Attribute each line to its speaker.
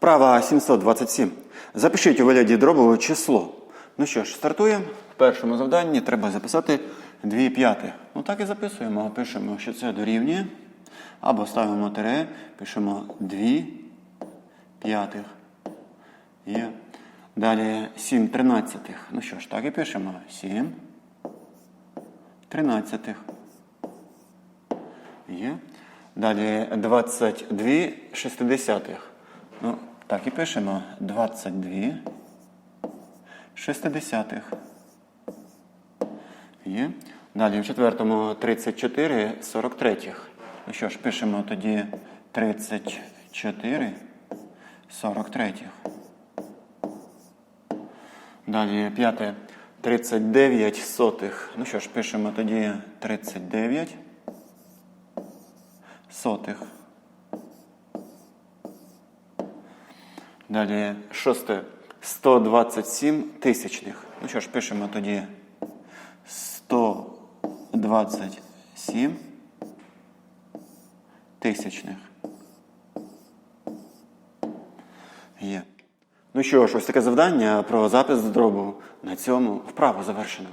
Speaker 1: Вправа 727. Запишіть у вигляді дробове число. Ну що ж, стартуємо. В першому завданні треба записати 2 п'ятих. Ну так і записуємо. Пишемо, що це дорівнює. Або ставимо тире, пишемо 2 п'ятих. Є. Далі 7 тринадцятих. Ну що ж, так і пишемо. 7 тринадцятих. Є. Далі 22 шестидесятих. Ну, так і пишемо 22 шестидесятих. Є. Далі в четвертому 34 43. Ну що ж, пишемо тоді 34 43. Далі п'яте 39 сотих. Ну що ж, пишемо тоді 39 сотих. Далі шосте 127 тисячних. Ну що ж, пишемо тоді 127 тисячних. Є. Ну що ж, ось таке завдання про запис з дробу. На цьому вправо завершено.